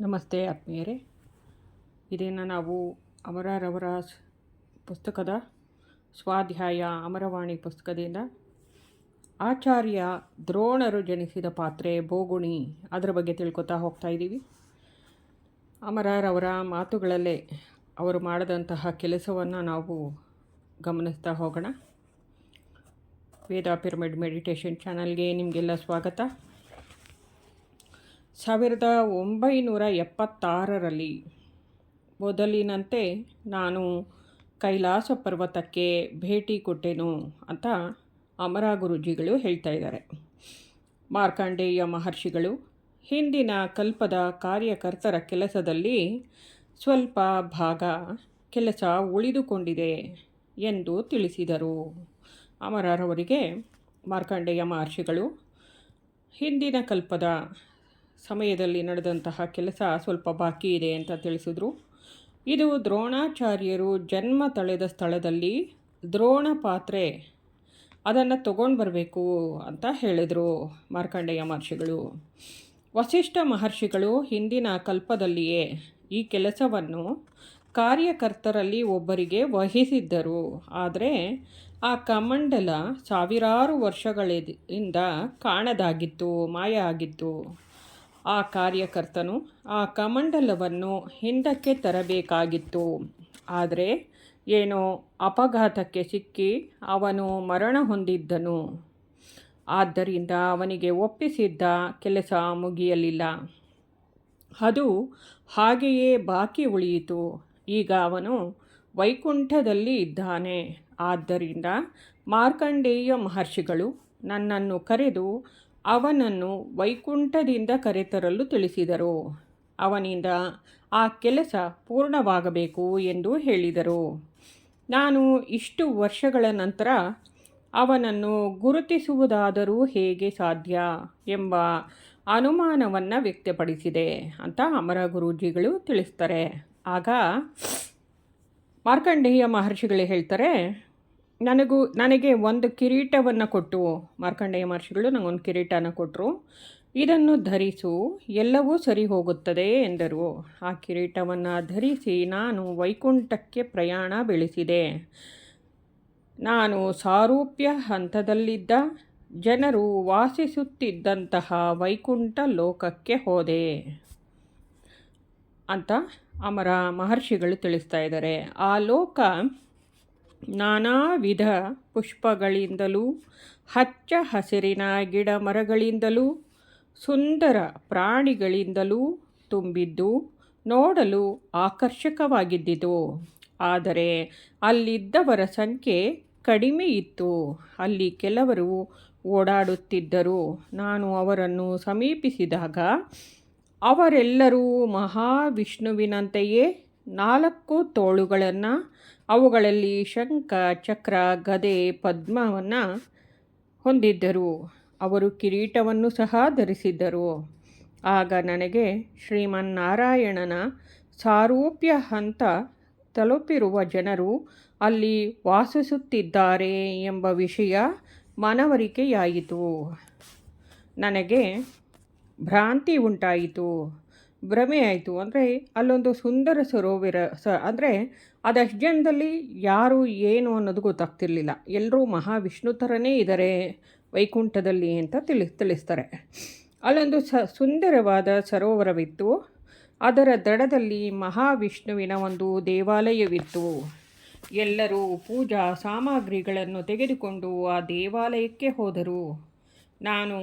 ನಮಸ್ತೆ ಆತ್ಮೀಯರೇ. ಇದನ್ನು ನಾವು ಅಮರರವರ ಪುಸ್ತಕದ ಸ್ವಾಧ್ಯಾಯ ಅಮರವಾಣಿ ಪುಸ್ತಕದಿಂದ ಆಚಾರ್ಯ ದ್ರೋಣರು ಜನಿಸಿದ ಪಾತ್ರೆ ಬೋಗುಣಿ ಅದರ ಬಗ್ಗೆ ತಿಳ್ಕೊತಾ ಹೋಗ್ತಾ ಇದ್ದೀವಿ. ಅಮರರವರ ಮಾತುಗಳಲ್ಲೇ ಅವರು ಮಾಡಿದಂತಹ ಕೆಲಸವನ್ನು ನಾವು ಗಮನಿಸ್ತಾ ಹೋಗೋಣ. ವೇದ ಪಿರಮಿಡ್ ಮೆಡಿಟೇಷನ್ ಚಾನಲ್ಗೆ ನಿಮಗೆಲ್ಲ ಸ್ವಾಗತ. ಸಾವಿರದ ಒಂಬೈನೂರ ಎಪ್ಪತ್ತಾರರಲ್ಲಿ ಮೊದಲಿನಂತೆ ನಾನು ಕೈಲಾಸ ಪರ್ವತಕ್ಕೆ ಭೇಟಿ ಕೊಟ್ಟೆನು ಅಂತ ಅಮರ ಗುರುಜಿಗಳು ಹೇಳ್ತಾ ಇದ್ದಾರೆ. ಮಾರ್ಕಂಡೇಯ ಮಹರ್ಷಿಗಳು ಹಿಂದಿನ ಕಲ್ಪದ ಕಾರ್ಯಕರ್ತರ ಕೆಲಸದಲ್ಲಿ ಸ್ವಲ್ಪ ಭಾಗ ಕೆಲಸ ಉಳಿದುಕೊಂಡಿದೆ ಎಂದು ತಿಳಿಸಿದರು. ಅಮರರವರಿಗೆ ಮಾರ್ಕಂಡೇಯ ಮಹರ್ಷಿಗಳು ಹಿಂದಿನ ಕಲ್ಪದ ಸಮಯದಲ್ಲಿ ನಡೆದಂತಹ ಕೆಲಸ ಸ್ವಲ್ಪ ಬಾಕಿ ಇದೆ ಅಂತ ತಿಳಿಸಿದ್ರು. ಇದು ದ್ರೋಣಾಚಾರ್ಯರು ಜನ್ಮ ತಳೆದ ಸ್ಥಳದಲ್ಲಿ ದ್ರೋಣ ಪಾತ್ರೆ ಅದನ್ನು ತಗೊಂಡು ಬರಬೇಕು ಅಂತ ಹೇಳಿದರು ಮಾರ್ಕಂಡೇಯ ಮಹರ್ಷಿಗಳು. ವಸಿಷ್ಠ ಮಹರ್ಷಿಗಳು ಹಿಂದಿನ ಕಲ್ಪದಲ್ಲಿಯೇ ಈ ಕೆಲಸವನ್ನು ಕಾರ್ಯಕರ್ತರಲ್ಲಿ ಒಬ್ಬರಿಗೆ ವಹಿಸಿದ್ದರು. ಆದರೆ ಆ ಕಮಂಡಲ ಸಾವಿರಾರು ವರ್ಷಗಳಿಂದ ಕಾಣದಾಗಿತ್ತು, ಮಾಯ ಆಗಿತ್ತು. ಆ ಕಾರ್ಯಕರ್ತನು ಆ ಕಮಂಡಲವನ್ನು ಹಿಂದಕ್ಕೆ ತರಬೇಕಾಗಿತ್ತು. ಆದರೆ ಏನೋ ಅಪಘಾತಕ್ಕೆ ಸಿಕ್ಕಿ ಅವನು ಮರಣ ಹೊಂದಿದ್ದನು. ಆದ್ದರಿಂದ ಅವನಿಗೆ ಒಪ್ಪಿಸಿದ್ದ ಕೆಲಸ ಮುಗಿಯಲಿಲ್ಲ. ಅದು ಹಾಗೆಯೇ ಬಾಕಿ ಉಳಿಯಿತು. ಈಗ ಅವನು ವೈಕುಂಠದಲ್ಲಿ ಇದ್ದಾನೆ. ಆದ್ದರಿಂದ ಮಾರ್ಕಂಡೇಯ ಮಹರ್ಷಿಗಳು ನನ್ನನ್ನು ಕರೆದು ಅವನನ್ನು ವೈಕುಂಠದಿಂದ ಕರೆತರಲು ತಿಳಿಸಿದರು. ಅವನಿಂದ, ಆ ಕೆಲಸ ಪೂರ್ಣವಾಗಬೇಕು ಎಂದು ಹೇಳಿದರು. ನಾನು ಇಷ್ಟು ವರ್ಷಗಳ ನಂತರ ಅವನನ್ನು ಗುರುತಿಸುವುದಾದರೂ ಹೇಗೆ ಸಾಧ್ಯ ಎಂಬ ಅನುಮಾನವನ್ನು ವ್ಯಕ್ತಪಡಿಸಿದೆ ಅಂತ ಅಮರ ಗುರೂಜಿಗಳು ತಿಳಿಸ್ತಾರೆ. ಆಗ ಮಾರ್ಕಂಡೇಯ ಮಹರ್ಷಿಗಳು ಹೇಳ್ತಾರೆ ನನಗೂ, ನನಗೆ ಒಂದು ಕಿರೀಟವನ್ನು ಕೊಟ್ಟು, ಮಾರ್ಕಂಡೇಯ ಮಹರ್ಷಿಗಳು ನನಗೊಂದು ಕಿರೀಟನ ಕೊಟ್ಟರು ಇದನ್ನು ಧರಿಸು, ಎಲ್ಲವೂ ಸರಿ ಹೋಗುತ್ತದೆ ಎಂದರು. ಆ ಕಿರೀಟವನ್ನು ಧರಿಸಿ ನಾನು ವೈಕುಂಠಕ್ಕೆ ಪ್ರಯಾಣ ಬೆಳೆಸಿದೆ. ನಾನು ಸಾರೂಪ್ಯ ಹಂತದಲ್ಲಿದ್ದ, ಜನರು ವಾಸಿಸುತ್ತಿದ್ದಂತಹ ವೈಕುಂಠ ಲೋಕಕ್ಕೆ ಹೋದೆ ಅಂತ ಅಮರ ಮಹರ್ಷಿಗಳು ತಿಳಿಸ್ತಾ ಇದ್ದಾರೆ. ಆ ಲೋಕ ನಾನಾ ವಿಧ ಪುಷ್ಪಗಳಿಂದಲೂ, ಹಚ್ಚ ಹಸಿರಿನ ಗಿಡ ಮರಗಳಿಂದಲೂ ಸುಂದರ ಪ್ರಾಣಿಗಳಿಂದಲೂ ತುಂಬಿದ್ದು ನೋಡಲು ಆಕರ್ಷಕವಾಗಿದ್ದಿತು. ಆದರೆ ಅಲ್ಲಿದ್ದವರ ಸಂಖ್ಯೆ ಕಡಿಮೆ ಇತ್ತು. ಅಲ್ಲಿ ಕೆಲವರು ಓಡಾಡುತ್ತಿದ್ದರು. ನಾನು ಅವರನ್ನು ಸಮೀಪಿಸಿದಾಗ ಅವರೆಲ್ಲರೂ ಮಹಾವಿಷ್ಣುವಿನಂತೆಯೇ ನಾಲ್ಕು ತೋಳುಗಳನ್ನು ಅವುಗಳಲ್ಲಿ ಶಂಖ, ಚಕ್ರ, ಗದೆ, ಪದ್ಮವನ್ನು ಹೊಂದಿದ್ದರು. ಅವರು ಕಿರೀಟವನ್ನು ಸಹ ಧರಿಸಿದ್ದರು. ಆಗ ನನಗೆ ಶ್ರೀಮನ್ನಾರಾಯಣನ ಸಾರೂಪ್ಯ ಹಂತ ತಲುಪಿರುವ ಜನರು ಅಲ್ಲಿ ವಾಸಿಸುತ್ತಿದ್ದಾರೆ ಎಂಬ ವಿಷಯ ಮನವರಿಕೆಯಾಯಿತು. ನನಗೆ ಭ್ರಾಂತಿ ಉಂಟಾಯಿತು. ಭ್ರಮೆ ಆಯಿತು. ಅಂದರೆ ಅಲ್ಲೊಂದು ಸುಂದರ ಸರೋವರ ಸ, ಅಂದರೆ ಅದಷ್ಟು ಜನದಲ್ಲಿ ಯಾರು ಏನು ಅನ್ನೋದು ಗೊತ್ತಾಗ್ತಿರ್ಲಿಲ್ಲ. ಎಲ್ಲರೂ ಮಹಾವಿಷ್ಣು ಥರನೇ ಇದ್ದಾರೆ ವೈಕುಂಠದಲ್ಲಿ ಅಂತ ತಿಳಿ, ತಿಳಿಸ್ತಾರೆ. ಅಲ್ಲೊಂದು ಸ, ಸುಂದರವಾದ ಸರೋವರವಿತ್ತು. ಅದರ ದಡದಲ್ಲಿ ಮಹಾವಿಷ್ಣುವಿನ ಒಂದು ದೇವಾಲಯವಿತ್ತು. ಎಲ್ಲರೂ ಪೂಜಾ ಸಾಮಗ್ರಿಗಳನ್ನು ತೆಗೆದುಕೊಂಡು ಆ ದೇವಾಲಯಕ್ಕೆ ಹೋದರು. ನಾನು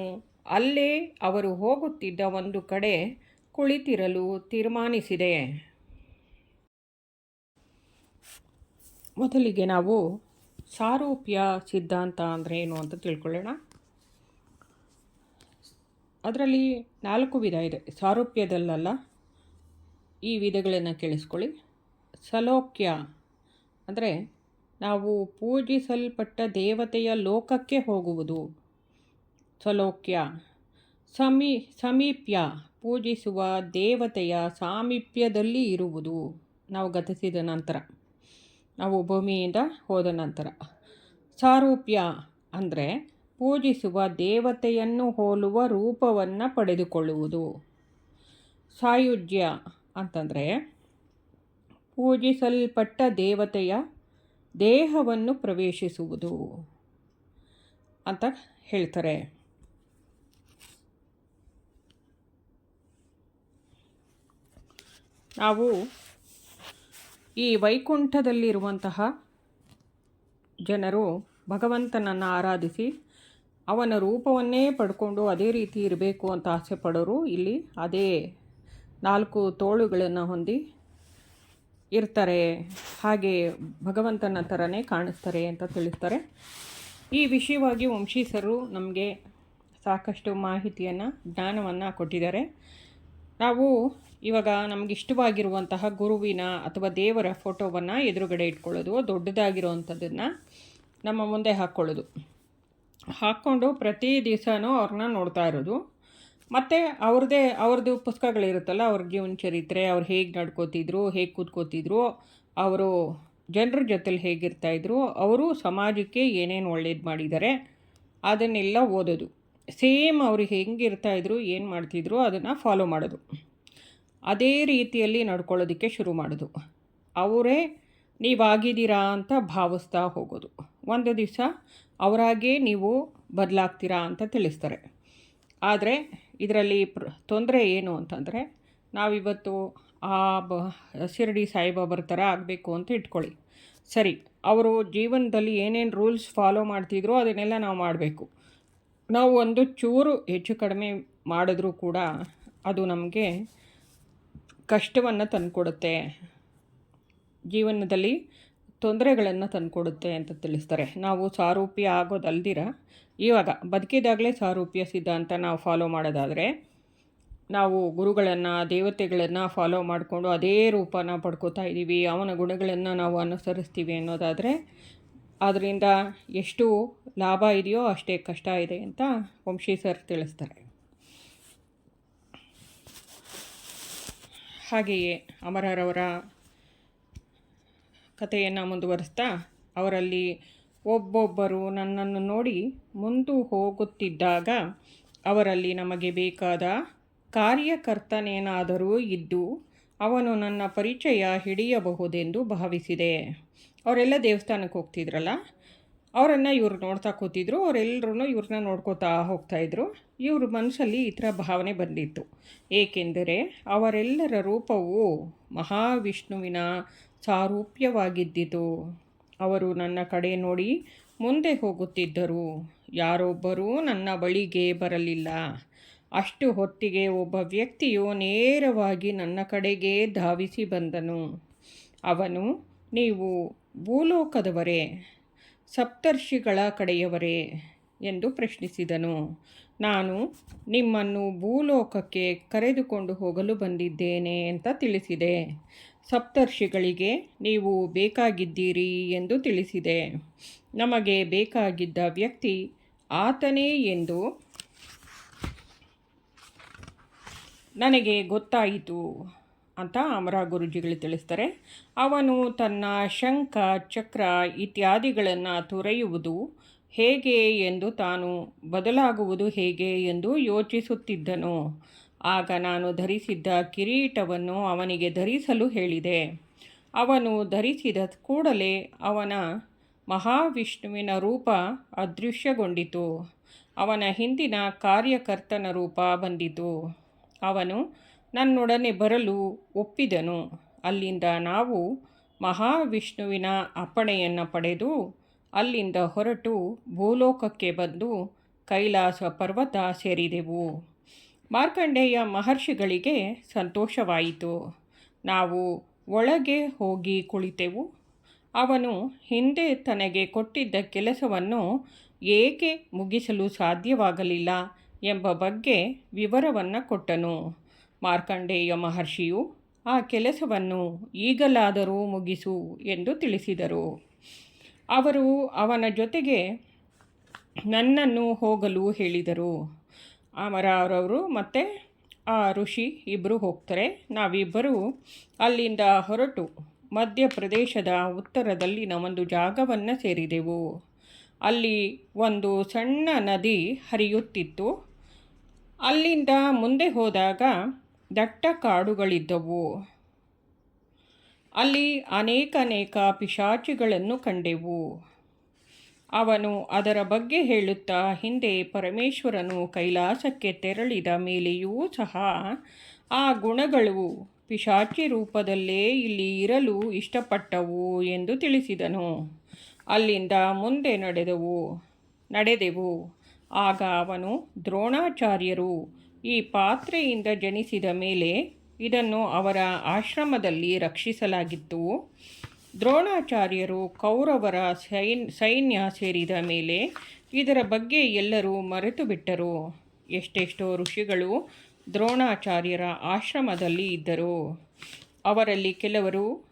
ಅಲ್ಲೇ ಅವರು ಹೋಗುತ್ತಿದ್ದ ಒಂದು ಕಡೆ ಕುಳಿತಿರಲು ತೀರ್ಮಾನಿಸಿದೆ. ಮೊದಲಿಗೆ ನಾವು ಸಾರೂಪ್ಯ ಸಿದ್ಧಾಂತ ಅಂದರೆ ಏನು ಅಂತ ತಿಳ್ಕೊಳ್ಳೋಣ. ಅದರಲ್ಲಿ ನಾಲ್ಕು ವಿಧ ಇದೆ. ಸಾರೂಪ್ಯದಲ್ಲ ಈ ವಿಧಗಳನ್ನು ಕೇಳಿಸ್ಕೊಳ್ಳಿ. ಸಲೋಕ್ಯ ಅಂದರೆ ನಾವು ಪೂಜಿಸಲ್ಪಟ್ಟ ದೇವತೆಯ ಲೋಕಕ್ಕೆ ಹೋಗುವುದು. ಸಲೋಕ್ಯ. ಸಮೀ ಸಮೀಪ್ಯ ಪೂಜಿಸುವ ದೇವತೆಯ ಸಾಮೀಪ್ಯದಲ್ಲಿ ಇರುವುದು. ನಾವು ಗತಿಸಿದ ನಂತರ, ನಾವು ಭೂಮಿಯಿಂದ ಹೋದ ನಂತರ. ಸಾರೂಪ್ಯ ಅಂದರೆ ಪೂಜಿಸುವ ದೇವತೆಯನ್ನು ಹೋಲುವ ರೂಪವನ್ನು ಪಡೆದುಕೊಳ್ಳುವುದು. ಸಾಯುಜ್ಯ ಅಂತಂದರೆ ಪೂಜಿಸಲ್ಪಟ್ಟ ದೇವತೆಯ ದೇಹವನ್ನು ಪ್ರವೇಶಿಸುವುದು ಅಂತ ಹೇಳ್ತಾರೆ. ನಾವು ಈ ವೈಕುಂಠದಲ್ಲಿರುವಂತಹ ಜನರು ಭಗವಂತನನ್ನು ಆರಾಧಿಸಿ ಅವನ ರೂಪವನ್ನೇ ಪಡ್ಕೊಂಡು ಅದೇ ರೀತಿ ಇರಬೇಕು ಅಂತ ಆಸೆ ಪಡೋರು ಇಲ್ಲಿ ಅದೇ ನಾಲ್ಕು ತೋಳುಗಳನ್ನು ಹೊಂದಿ ಇರ್ತಾರೆ. ಹಾಗೆ ಭಗವಂತನ ಥರನೇ ಕಾಣಿಸ್ತಾರೆ ಅಂತ ತಿಳಿಸ್ತಾರೆ. ಈ ವಿಷಯವಾಗಿ ವಂಶೀಸರು ನಮಗೆ ಸಾಕಷ್ಟು ಮಾಹಿತಿಯನ್ನು, ಜ್ಞಾನವನ್ನು ಕೊಟ್ಟಿದ್ದಾರೆ. ನಾವು ಇವಾಗ ನಮಗೆ ಇಷ್ಟವಾಗಿರುವಂತಹ ಗುರುವಿನ ಅಥವಾ ದೇವರ ಫೋಟೋವನ್ನು ಎದುರುಗಡೆ ಇಟ್ಕೊಳ್ಳೋದು, ದೊಡ್ಡದಾಗಿರುವಂಥದ್ದನ್ನು ನಮ್ಮ ಮುಂದೆ ಹಾಕ್ಕೊಳ್ಳೋದು ಹಾಕ್ಕೊಂಡು ಪ್ರತಿ ದಿವಸನೂ ಅವ್ರನ್ನ ನೋಡ್ತಾ ಇರೋದು. ಮತ್ತು ಅವ್ರದ್ದೇ ಅವ್ರದ್ದು ಪುಸ್ತಕಗಳಿರುತ್ತಲ್ಲ, ಅವ್ರ ಜೀವನ ಚರಿತ್ರೆ, ಅವ್ರು ಹೇಗೆ ನಡ್ಕೋತಿದ್ರು, ಹೇಗೆ ಕೂತ್ಕೋತಿದ್ರು, ಅವರು ಜನರ ಜೊತೆಲಿ ಹೇಗಿರ್ತಾಯಿದ್ರು ಅವರು ಸಮಾಜಕ್ಕೆ ಏನೇನು ಒಳ್ಳೇದು ಮಾಡಿದ್ದಾರೆ, ಅದನ್ನೆಲ್ಲ ಓದೋದು. ಸೇಮ್ ಅವ್ರು ಹೆಂಗಿರ್ತಾಯಿದ್ರು ಏನು ಮಾಡ್ತಿದ್ರು, ಅದನ್ನು ಫಾಲೋ ಮಾಡೋದು. ಅದೇ ರೀತಿಯಲ್ಲಿ ನಡ್ಕೊಳ್ಳೋದಕ್ಕೆ ಶುರು ಮಾಡೋದು ಅವರೇ, ನೀವಾಗಿದ್ದೀರಾ ಅಂತ ಭಾವಿಸ್ತಾ ಹೋಗೋದು. ಒಂದು ದಿವಸ ಅವರಾಗೇ ನೀವು ಬದಲಾಗ್ತೀರಾ ಅಂತ ತಿಳಿಸ್ತಾರೆ. ಆದರೆ, ಇದರಲ್ಲಿ ಪ್ರ, ತೊಂದರೆ ಏನು ಅಂತಂದರೆ, ನಾವಿವತ್ತು ಆ ಬ, ಶಿರಡಿ ಸಾಯಿಬಾಬರ ಥರ ಆಗಬೇಕು ಅಂತ ಇಟ್ಕೊಳ್ಳಿ. ಸರಿ, ಅವರು ಜೀವನದಲ್ಲಿ ಏನೇನು ರೂಲ್ಸ್ ಫಾಲೋ ಮಾಡ್ತಿದ್ರು ಅದನ್ನೆಲ್ಲ ನಾವು ಮಾಡಬೇಕು. ನಾವು ಒಂದು ಚೂರು ಹೆಚ್ಚು ಕಡಿಮೆ ಮಾಡಿದ್ರೂ ಕೂಡ ಅದು ನಮಗೆ ಕಷ್ಟವನ್ನು ತಂದುಕೊಡುತ್ತೆ. ಜೀವನದಲ್ಲಿ ತೊಂದರೆಗಳನ್ನು ತಂದುಕೊಡುತ್ತೆ ಅಂತ ತಿಳಿಸ್ತಾರೆ. ನಾವು ಸಾರೂಪ್ಯ ಆಗೋದಲ್ದಿರ? ಇವಾಗ ಬದುಕಿದಾಗಲೇ ಸಾರೂಪ್ಯ ಸಿದ್ಧಾಂತ ನಾವು ಫಾಲೋ ಮಾಡೋದಾದರೆ, ನಾವು ಗುರುಗಳನ್ನು, ದೇವತೆಗಳನ್ನು ಫಾಲೋ ಮಾಡಿಕೊಂಡು ಅದೇ ರೂಪನ ಪಡ್ಕೋತಾ ಇದ್ದೀವಿ ಅವನ ಗುಣಗಳನ್ನು ನಾವು ಅನುಸರಿಸ್ತೀವಿ ಅನ್ನೋದಾದರೆ ಅದರಿಂದ ಎಷ್ಟು ಲಾಭ ಇದೆಯೋ ಅಷ್ಟೇ ಕಷ್ಟ ಇದೆ ಅಂತ ವಂಶಿ ಸರ್ ತಿಳಿಸ್ತಾರೆ. ಹಾಗೆಯೇ ಅಮರರವರ ಕಥೆಯನ್ನು ಮುಂದುವರಿಸ್ತಾ ಅವರಲ್ಲಿ ಒಬ್ಬೊಬ್ಬರು ನನ್ನನ್ನು ನೋಡಿ ಮುಂದು ಹೋಗುತ್ತಿದ್ದಾಗ ಅವರಲ್ಲಿ ನಮಗೆ ಬೇಕಾದ ಕಾರ್ಯಕರ್ತನೇನಾದರೂ ಇದ್ದು ಅವನು ನನ್ನ ಪರಿಚಯ ಹಿಡಿಯಬಹುದೆಂದು ಭಾವಿಸಿದೆ. ಅವರೆಲ್ಲ ದೇವಸ್ಥಾನಕ್ಕೆ ಹೋಗ್ತಿದ್ರಲ್ಲ? ಅವರನ್ನು ಇವ್ರು ನೋಡ್ತಾ ಕೂತಿದ್ರು ಅವರೆಲ್ಲರೂ ಇವ್ರನ್ನ ನೋಡ್ಕೋತಾ ಹೋಗ್ತಾಯಿದ್ರು ಇವ್ರ ಮನಸ್ಸಲ್ಲಿ ಈ ಥರ ಭಾವನೆ ಬಂದಿತ್ತು. ಏಕೆಂದರೆ ಅವರೆಲ್ಲರ ರೂಪವು ಮಹಾವಿಷ್ಣುವಿನ ಸಾರೂಪ್ಯವಾಗಿದ್ದಿತು. ಅವರು ನನ್ನ ಕಡೆ ನೋಡಿ ಮುಂದೆ ಹೋಗುತ್ತಿದ್ದರು. ಯಾರೊಬ್ಬರೂ ನನ್ನ ಬಳಿಗೆ ಬರಲಿಲ್ಲ. ಅಷ್ಟು ಹೊತ್ತಿಗೆ ಒಬ್ಬ ವ್ಯಕ್ತಿಯು ನೇರವಾಗಿ ನನ್ನ ಕಡೆಗೆ ಧಾವಿಸಿ ಬಂದನು. ಅವನು, ನೀವು ಭೂಲೋಕದವರೇ ಸಪ್ತರ್ಷಿಗಳ ಕಡೆಯವರೇ ಎಂದು ಪ್ರಶ್ನಿಸಿದನು. ನಾನು ನಿಮ್ಮನ್ನು ಭೂಲೋಕಕ್ಕೆ ಕರೆದುಕೊಂಡು ಹೋಗಲು ಬಂದಿದ್ದೇನೆ ಅಂತ ತಿಳಿಸಿದೆ. ಸಪ್ತರ್ಷಿಗಳಿಗೆ ನೀವು ಬೇಕಾಗಿದ್ದೀರಿ ಎಂದು ತಿಳಿಸಿದೆ. ನಮಗೆ ಬೇಕಾಗಿದ್ದ ವ್ಯಕ್ತಿ ಆತನೇ ಎಂದು ನನಗೆ ಗೊತ್ತಾಯಿತು. ಅಂತ ಅಮರ ಗುರುಜಿಗಳು ತಿಳಿಸ್ತಾರೆ. ಅವನು ತನ್ನ ಶಂಖ, ಚಕ್ರ ಇತ್ಯಾದಿಗಳನ್ನು ತೊರೆಯುವುದು ಹೇಗೆ ಎಂದು ತಾನು, ಬದಲಾಗುವುದು ಹೇಗೆ ಎಂದು ಯೋಚಿಸುತ್ತಿದ್ದನು. ಆಗ ನಾನು ಧರಿಸಿದ್ದ ಕಿರೀಟವನ್ನು ಅವನಿಗೆ ಧರಿಸಲು ಹೇಳಿದೆ. ಅವನು ಧರಿಸಿದ ಕೂಡಲೇ ಅವನ ಮಹಾವಿಷ್ಣುವಿನ ರೂಪ ಅದೃಶ್ಯಗೊಂಡಿತು. ಅವನ ಹಿಂದಿನ ಕಾರ್ಯಕರ್ತನ ರೂಪ ಬಂದಿತು. ಅವನು ನನ್ನೊಡನೆ ಬರಲು ಒಪ್ಪಿದನು. ಅಲ್ಲಿಂದ ನಾವು ಮಹಾವಿಷ್ಣುವಿನ ಅಪ್ಪಣೆಯನ್ನು ಪಡೆದು ಅಲ್ಲಿಂದ ಹೊರಟು ಭೂಲೋಕಕ್ಕೆ ಬಂದು ಕೈಲಾಸ ಪರ್ವತ ಸೇರಿದೆವು. ಮಾರ್ಕಂಡೇಯ ಮಹರ್ಷಿಗಳಿಗೆ ಸಂತೋಷವಾಯಿತು. ನಾವು ಒಳಗೆ ಹೋಗಿ ಕುಳಿತೆವು. ಅವನು ಹಿಂದೆ ತನಗೆ ಕೊಟ್ಟಿದ್ದ ಕೆಲಸವನ್ನು ಏಕೆ ಮುಗಿಸಲು ಸಾಧ್ಯವಾಗಲಿಲ್ಲ ಎಂಬ ಬಗ್ಗೆ ವಿವರವನ್ನು ಕೊಟ್ಟನು. ಮಾರ್ಕಂಡೇಯ ಮಹರ್ಷಿಯು ಆ ಕೆಲಸವನ್ನು ಈಗಲಾದರೂ ಮುಗಿಸು ಎಂದು ತಿಳಿಸಿದರು. ಅವರು ಅವನ ಜೊತೆಗೆ ನನ್ನನ್ನು ಹೋಗಲು ಹೇಳಿದರು. ಅಮರರವರು ಮತ್ತು ಆ ಋಷಿ ಇಬ್ಬರು ಹೋಗ್ತಾರೆ. ನಾವಿಬ್ಬರು ಅಲ್ಲಿಂದ ಹೊರಟು ಮಧ್ಯಪ್ರದೇಶದ ಉತ್ತರದಲ್ಲಿನ ಒಂದು ಜಾಗವನ್ನು ಸೇರಿದೆವು. ಅಲ್ಲಿ ಒಂದು ಸಣ್ಣ ನದಿ ಹರಿಯುತ್ತಿತ್ತು. ಅಲ್ಲಿಂದ ಮುಂದೆ ಹೋದಾಗ ದಟ್ಟ ಕಾಡುಗಳಿದ್ದವು. ಅಲ್ಲಿ ಅನೇಕ ಅನೇಕ ಪಿಶಾಚಿಗಳನ್ನು ಕಂಡೆವು. ಅವನು ಅದರ ಬಗ್ಗೆ ಹೇಳುತ್ತಾ ಹಿಂದೆ ಪರಮೇಶ್ವರನು ಕೈಲಾಸಕ್ಕೆ ತೆರಳಿದ ಮೇಲೆಯೂ ಸಹ ಆ ಗುಣಗಳು ಪಿಶಾಚಿ ರೂಪದಲ್ಲೇ ಇಲ್ಲಿ ಇರಲು ಇಷ್ಟಪಟ್ಟವು ಎಂದು ತಿಳಿಸಿದನು. ಅಲ್ಲಿಂದ ಮುಂದೆ ನಡೆದವು, ನಡೆದೆವು. ಆಗ ಅವನು ದ್ರೋಣಾಚಾರ್ಯರು ಈ ಪಾತ್ರೆಯಿಂದ ಜನಿಸಿದ ಮೇಲೆ ಇದನ್ನು ಅವರ ಆಶ್ರಮದಲ್ಲಿ ರಕ್ಷಿಸಲಾಗಿತ್ತು. ದ್ರೋಣಾಚಾರ್ಯರು ಕೌರವರ ಸೈನ್, ಸೈನ್ಯ ಸೇರಿದ ಮೇಲೆ ಇದರ ಬಗ್ಗೆ ಎಲ್ಲರೂ ಮರೆತು ಬಿಟ್ಟರು. ಎಷ್ಟೆಷ್ಟೋ ಋಷಿಗಳು ದ್ರೋಣಾಚಾರ್ಯರ ಆಶ್ರಮದಲ್ಲಿ ಇದ್ದರು. ಅವರಲ್ಲಿ ಕೆಲವರು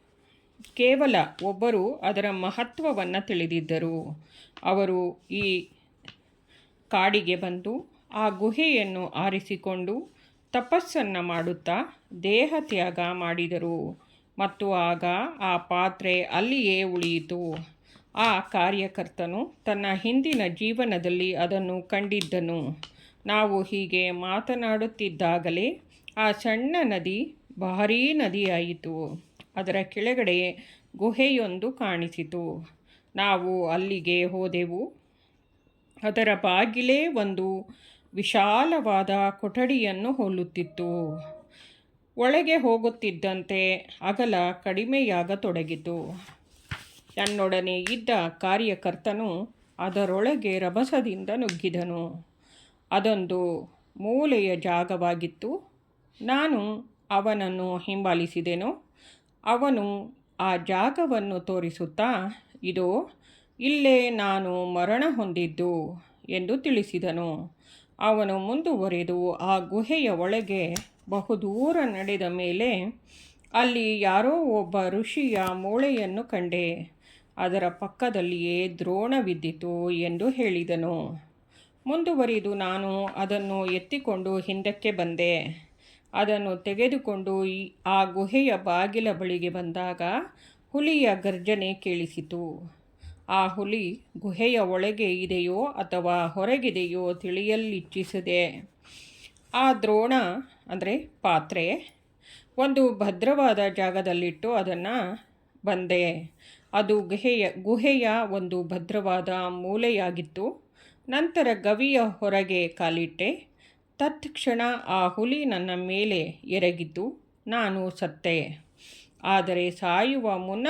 ಕೇವಲ ಒಬ್ಬರು ಅದರ ಮಹತ್ವವನ್ನು ತಿಳಿದಿದ್ದರು. ಅವರು ಈ ಕಾಡಿಗೆ ಬಂದು ಆ ಗುಹೆಯನ್ನು ಆರಿಸಿಕೊಂಡು ತಪಸ್ಸನ್ನು ಮಾಡುತ್ತಾ ದೇಹ ತ್ಯಾಗ ಮಾಡಿದರು. ಮತ್ತು ಆಗ ಆ ಪಾತ್ರೆ ಅಲ್ಲಿಯೇ ಉಳಿಯಿತು. ಆ ಕಾರ್ಯಕರ್ತನು ತನ್ನ ಹಿಂದಿನ ಜೀವನದಲ್ಲಿ ಅದನ್ನು ಕಂಡಿದ್ದನು. ನಾವು ಹೀಗೆ ಮಾತನಾಡುತ್ತಿದ್ದಾಗಲೇ ಆ ಸಣ್ಣ ನದಿ ಭಾರೀ ನದಿಯಾಯಿತು. ಅದರ ಕೆಳಗಡೆ ಗುಹೆಯೊಂದು ಕಾಣಿಸಿತು. ನಾವು ಅಲ್ಲಿಗೆ ಹೋದೆವು. ಅದರ ಬಾಗಿಲೇ ಒಂದು ವಿಶಾಲವಾದ ಕೊಠಡಿಯನ್ನು ಹೋಲುತ್ತಿತ್ತು ಒಳಗೆ ಹೋಗುತ್ತಿದ್ದಂತೆ ಅಗಲ ಕಡಿಮೆಯಾಗತೊಡಗಿತು. ತನ್ನೊಡನೆ ಇದ್ದ ಕಾರ್ಯಕರ್ತನು ಅದರೊಳಗೆ ರಭಸದಿಂದ ನುಗ್ಗಿದನು. ಅದೊಂದು ಮೂಲೆಯ ಜಾಗವಾಗಿತ್ತು. ನಾನು ಅವನನ್ನು ಹಿಂಬಾಲಿಸಿದೆನು. ಅವನು ಆ ಜಾಗವನ್ನು ತೋರಿಸುತ್ತಾ, ಇದು, ಇಲ್ಲೇ ನಾನು ಮರಣ ಹೊಂದಿದ್ದು ಎಂದು ತಿಳಿಸಿದನು. ಅವನು ಮುಂದುವರೆದು ಆ ಗುಹೆಯ ಒಳಗೆ ಬಹುದೂರ ನಡೆದ ಮೇಲೆ ಅಲ್ಲಿ ಯಾರೋ ಒಬ್ಬ ಋಷಿಯ ಮೂಳೆಯನ್ನು ಕಂಡೆ. ಅದರ ಪಕ್ಕದಲ್ಲಿಯೇ ದ್ರೋಣವಿದ್ದಿತು ಎಂದು ಹೇಳಿದನು. ಮುಂದುವರಿದು ನಾನು ಅದನ್ನು ಎತ್ತಿಕೊಂಡು ಹಿಂದಕ್ಕೆ ಬಂದೆ. ಅದನ್ನು ತೆಗೆದುಕೊಂಡು ಆ ಗುಹೆಯ ಬಾಗಿಲ ಬಳಿಗೆ ಬಂದಾಗ ಹುಲಿಯ ಗರ್ಜನೆ ಕೇಳಿಸಿತು. ಆ ಹುಲಿ ಗುಹೆಯ ಒಳಗೆ ಇದೆಯೋ ಅಥವಾ ಹೊರಗಿದೆಯೋ ತಿಳಿಯಲಿಚ್ಛಿಸಿದೆ, ಆ ದ್ರೋಣ ಅಂದರೆ ಪಾತ್ರೆ, ಒಂದು ಭದ್ರವಾದ ಜಾಗದಲ್ಲಿಟ್ಟು ಅದನ್ನು ಬಂದೆ. ಅದು ಗುಹೆಯ ಗುಹೆಯ ಒಂದು ಭದ್ರವಾದ ಮೂಲೆಯಾಗಿತ್ತು. ನಂತರ ಗವಿಯ ಹೊರಗೆ ಕಾಲಿಟ್ಟೆ. ತತ್ಕ್ಷಣ ಆ ಹುಲಿ ನನ್ನ ಮೇಲೆ ಎರಗಿತು ನಾನು ಸತ್ತೆ. ಆದರೆ ಸಾಯುವ ಮುನ್ನ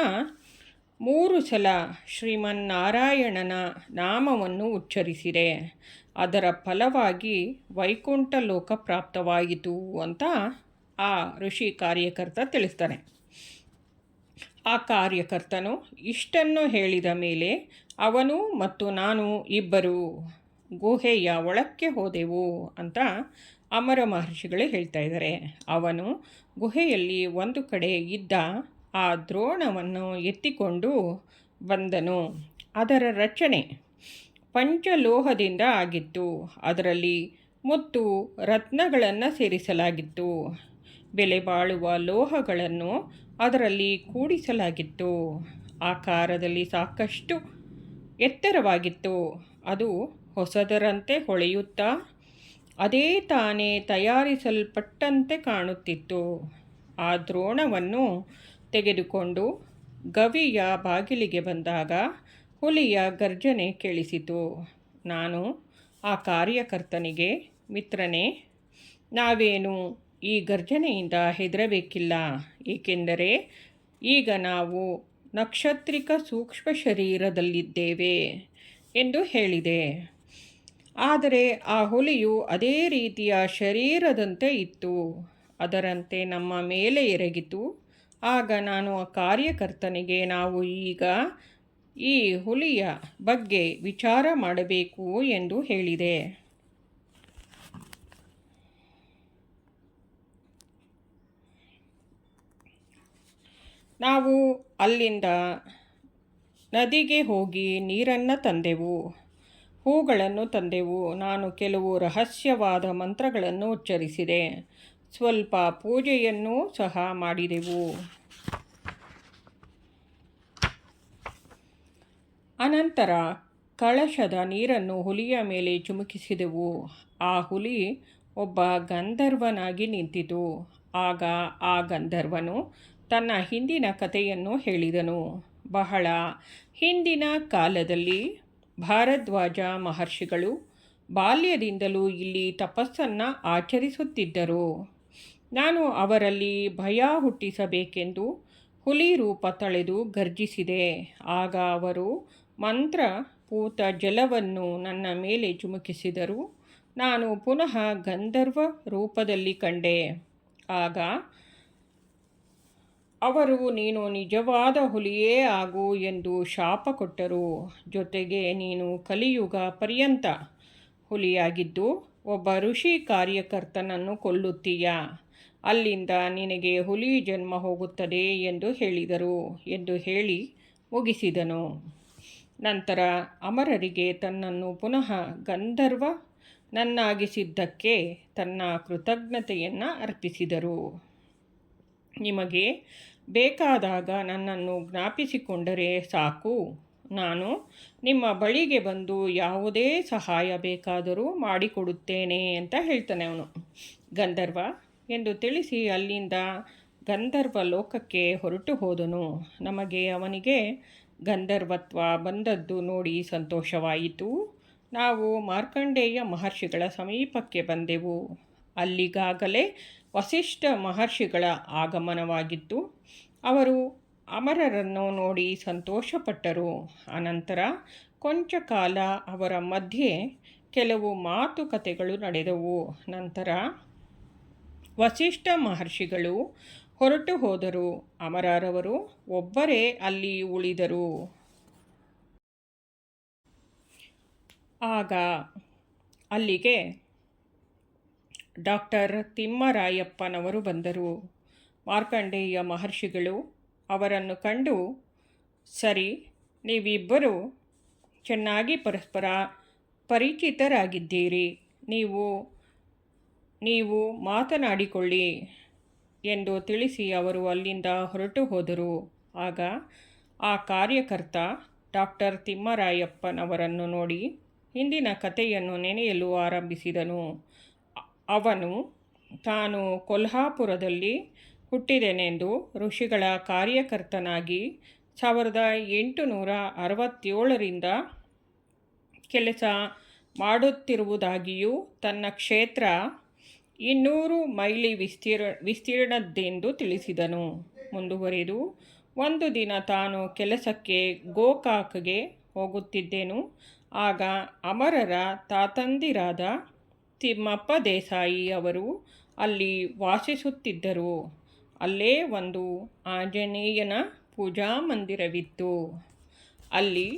ಮೂರು ಸಲ ಶ್ರೀಮನ್ನಾರಾಯಣನ ನಾಮವನ್ನು ಉಚ್ಚರಿಸಿದೆ ಅದರ ಫಲವಾಗಿ ವೈಕುಂಠ ಲೋಕ ಪ್ರಾಪ್ತವಾಯಿತು ಅಂತ ಆ ಋಷಿ ಕಾರ್ಯಕರ್ತ ತಿಳಿಸ್ತಾನೆ ಆ ಕಾರ್ಯಕರ್ತನು ಇಷ್ಟನ್ನು ಹೇಳಿದ ಮೇಲೆ ಅವನು ಮತ್ತು ನಾನು ಇಬ್ಬರು ಗುಹೆಯ ಒಳಕ್ಕೆ ಹೋದೆವು ಅಂತ ಅಮರ ಮಹರ್ಷಿಗಳು ಹೇಳ್ತಾ ಇದ್ದಾರೆ. ಅವನು ಗುಹೆಯಲ್ಲಿ ಒಂದು ಕಡೆ ಇದ್ದ ಆ ದ್ರೋಣವನ್ನು ಎತ್ತಿಕೊಂಡು ಬಂದನು. ಅದರ ರಚನೆ ಪಂಚಲೋಹದಿಂದ ಆಗಿತ್ತು. ಅದರಲ್ಲಿ ಮುತ್ತು ರತ್ನಗಳನ್ನು ಸೇರಿಸಲಾಗಿತ್ತು. ಬೆಲೆ ಬಾಳುವ ಲೋಹಗಳನ್ನು ಅದರಲ್ಲಿ ಕೂಡಿಸಲಾಗಿತ್ತು. ಆಕಾರದಲ್ಲಿ ಸಾಕಷ್ಟು ಎತ್ತರವಾಗಿತ್ತು. ಅದು ಹೊಸದರಂತೆ ಹೊಳೆಯುತ್ತಾ ಅದೇ ತಾನೇ ತಯಾರಿಸಲ್ಪಟ್ಟಂತೆ ಕಾಣುತ್ತಿತ್ತು. ಆ ದ್ರೋಣವನ್ನು ತೆಗೆದುಕೊಂಡು ಗವಿಯ ಬಾಗಿಲಿಗೆ ಬಂದಾಗ ಹುಲಿಯ ಗರ್ಜನೆ ಕೇಳಿಸಿತು. ನಾನು ಆ ಕಾರ್ಯಕರ್ತನಿಗೆ, ಮಿತ್ರನೇ, ನಾವೇನು ಈ ಗರ್ಜನೆಯಿಂದ ಹೆದರಬೇಕಿಲ್ಲ. ಏಕೆಂದರೆ ಈಗ ನಾವು ನಕ್ಷತ್ರಿಕ ಸೂಕ್ಷ್ಮ ಶರೀರದಲ್ಲಿದ್ದೇವೆ ಎಂದು ಹೇಳಿದೆ. ಆದರೆ ಆ ಹುಲಿಯು ಅದೇ ರೀತಿಯ ಶರೀರದಂತೆ ಇತ್ತು. ಅದರಂತೆ ನಮ್ಮ ಮೇಲೆ ಎರಗಿತು. ಆಗ ನಾನು ಆ ಕಾರ್ಯಕರ್ತನಿಗೆ, ನಾವು ಈಗ ಈ ಹುಲಿಯ ಬಗ್ಗೆ ವಿಚಾರ ಮಾಡಬೇಕು ಎಂದು ಹೇಳಿದೆ. ನಾವು ಅಲ್ಲಿಂದ ನದಿಗೆ ಹೋಗಿ ನೀರನ್ನು ತಂದೆವು, ಹೂಗಳನ್ನು ತಂದೆವು. ನಾನು ಕೆಲವು ರಹಸ್ಯವಾದ ಮಂತ್ರಗಳನ್ನು ಉಚ್ಚರಿಸಿದೆ. ಸ್ವಲ್ಪ ಪೂಜೆಯನ್ನು ಸಹ ಮಾಡಿದೆವು. ಅನಂತರ ಕಳಶದ ನೀರನ್ನು ಹುಲಿಯ ಮೇಲೆ ಚುಮುಕಿಸಿದೆವು. ಆ ಹುಲಿ ಒಬ್ಬ ಗಂಧರ್ವನಾಗಿ ನಿಂತಿತು. ಆಗ ಆ ಗಂಧರ್ವನು ತನ್ನ ಹಿಂದಿನ ಕಥೆಯನ್ನು ಹೇಳಿದನು. ಬಹಳ ಹಿಂದಿನ ಕಾಲದಲ್ಲಿ ಭಾರದ್ವಾಜ ಮಹರ್ಷಿಗಳು ಬಾಲ್ಯದಿಂದಲೂ ಇಲ್ಲಿ ತಪಸ್ಸನ್ನು ಆಚರಿಸುತ್ತಿದ್ದರು. ನಾನು ಅವರಲ್ಲಿ ಭಯ ಹುಟ್ಟಿಸಬೇಕೆಂದು ಹುಲಿ ರೂಪ ತಳೆದು ಗರ್ಜಿಸಿದೆ. ಆಗ ಅವರು ಮಂತ್ರ ಪೂತ ಜಲವನ್ನು ನನ್ನ ಮೇಲೆ ಚುಮುಕಿಸಿದರು. ನಾನು ಪುನಃ ಗಂಧರ್ವ ರೂಪದಲ್ಲಿ ಕಂಡೆ. ಆಗ ಅವರು, ನೀನು ನಿಜವಾದ ಹುಲಿಯೇ ಆಗು ಎಂದು ಶಾಪ ಕೊಟ್ಟರು. ಜೊತೆಗೆ, ನೀನು ಕಲಿಯುಗ ಪರ್ಯಂತ ಹುಲಿಯಾಗಿದ್ದು, ಒಬ್ಬ ಋಷಿ ಕಾರ್ಯಕರ್ತನನ್ನು ಕೊಲ್ಲುತ್ತೀಯ? ಅಲ್ಲಿಂದ ನಿನಗೆ ಹುಲಿ ಜನ್ಮ ಹೋಗುತ್ತದೆ ಎಂದು ಹೇಳಿದರು ಎಂದು ಹೇಳಿ ಮುಗಿಸಿದನು. ನಂತರ ಅಮರರಿಗೆ ತನ್ನನ್ನು ಪುನಃ ಗಂಧರ್ವ ನನ್ನಾಗಿಸಿದ್ದಕ್ಕೆ ತನ್ನ ಕೃತಜ್ಞತೆಯನ್ನು ಅರ್ಪಿಸಿದರು. ನಿಮಗೆ ಬೇಕಾದಾಗ ನನ್ನನ್ನು ಜ್ಞಾಪಿಸಿಕೊಂಡರೆ ಸಾಕು. ನಾನು ನಿಮ್ಮ ಬಳಿಗೆ ಬಂದು ಯಾವುದೇ ಸಹಾಯ ಬೇಕಾದರೂ ಮಾಡಿಕೊಡುತ್ತೇನೆ ಅಂತ ಹೇಳ್ತಾನೆ ಅವನು. ಗಂಧರ್ವ ಎಂದು ತಿಳಿಸಿ ಅಲ್ಲಿಂದ ಗಂಧರ್ವ ಲೋಕಕ್ಕೆ ಹೊರಟು ಹೋದನು. ನಮಗೆ ಅವನಿಗೆ ಗಂಧರ್ವತ್ವ ಬಂದದ್ದು ನೋಡಿ ಸಂತೋಷವಾಯಿತು. ನಾವು ಮಾರ್ಕಂಡೇಯ ಮಹರ್ಷಿಗಳ ಸಮೀಪಕ್ಕೆ ಬಂದೆವು. ಅಲ್ಲಿಗಾಗಲೇ ವಸಿಷ್ಠ ಮಹರ್ಷಿಗಳ ಆಗಮನವಾಗಿತ್ತು. ಅವರು ಅಮರರನ್ನು ನೋಡಿ ಸಂತೋಷಪಟ್ಟರು. ಅನಂತರ ಕೊಂಚ ಕಾಲ ಅವರ ಮಧ್ಯೆ ಕೆಲವು ಮಾತುಕತೆಗಳು ನಡೆದವು. ನಂತರ ವಸಿಷ್ಠ ಮಹರ್ಷಿಗಳು ಹೊರಟು ಹೋದರು. ಅಮರರವರು ಒಬ್ಬರೇ ಅಲ್ಲಿ ಉಳಿದರು. ಆಗ ಅಲ್ಲಿಗೆ ಡಾಕ್ಟರ್ ತಿಮ್ಮರಾಯಪ್ಪನವರು ಬಂದರು. ಮಾರ್ಕಂಡೇಯ ಮಹರ್ಷಿಗಳು ಅವರನ್ನು ಕಂಡು, ಸರಿ, ನೀವಿಬ್ಬರು ಚೆನ್ನಾಗಿ ಪರಸ್ಪರ ಪರಿಚಿತರಾಗಿದ್ದೀರಿ. ನೀವು ನೀವು ಮಾತನಾಡಿಕೊಳ್ಳಿ ಎಂದು ತಿಳಿಸಿ ಅವರು ಅಲ್ಲಿಂದ ಹೊರಟು ಹೋದರು. ಆಗ ಆ ಕಾರ್ಯಕರ್ತ ಡಾಕ್ಟರ್ ತಿಮ್ಮರಾಯಪ್ಪನವರನ್ನು ನೋಡಿ ಹಿಂದಿನ ಕಥೆಯನ್ನು ನೆನೆಯಲು ಆರಂಭಿಸಿದನು. ಅವನು, ತಾನು ಕೊಲ್ಹಾಪುರದಲ್ಲಿ ಹುಟ್ಟಿದೆನೆಂದು ಋಷಿಗಳ ಕಾರ್ಯಕರ್ತನಾಗಿ ಸಾವಿರದ ಎಂಟುನೂರ ಅರವತ್ತೇಳರಿಂದ ಕೆಲಸ ಮಾಡುತ್ತಿರುವುದಾಗಿಯೂ ತನ್ನ ಕ್ಷೇತ್ರ ಇನ್ನೂರು ಮೈಲಿ ವಿಸ್ತೀರ್ ವಿಸ್ತೀರ್ಣದ್ದೆಂದು ತಿಳಿಸಿದನು. ಮುಂದುವರಿದು, ಒಂದು ದಿನ ತಾನು ಕೆಲಸಕ್ಕೆ ಗೋಕಾಕ್ಗೆ ಹೋಗುತ್ತಿದ್ದೆನು. ಆಗ ಅಮರರ ತಾತಂದಿರಾದ ತಿಮ್ಮಪ್ಪ ದೇಸಾಯಿ ಅವರು ಅಲ್ಲಿ ವಾಸಿಸುತ್ತಿದ್ದರು. ಅಲ್ಲೇ ಒಂದು ಆಂಜನೇಯನ ಪೂಜಾ ಮಂದಿರವಿತ್ತು. ಅಲ್ಲಿ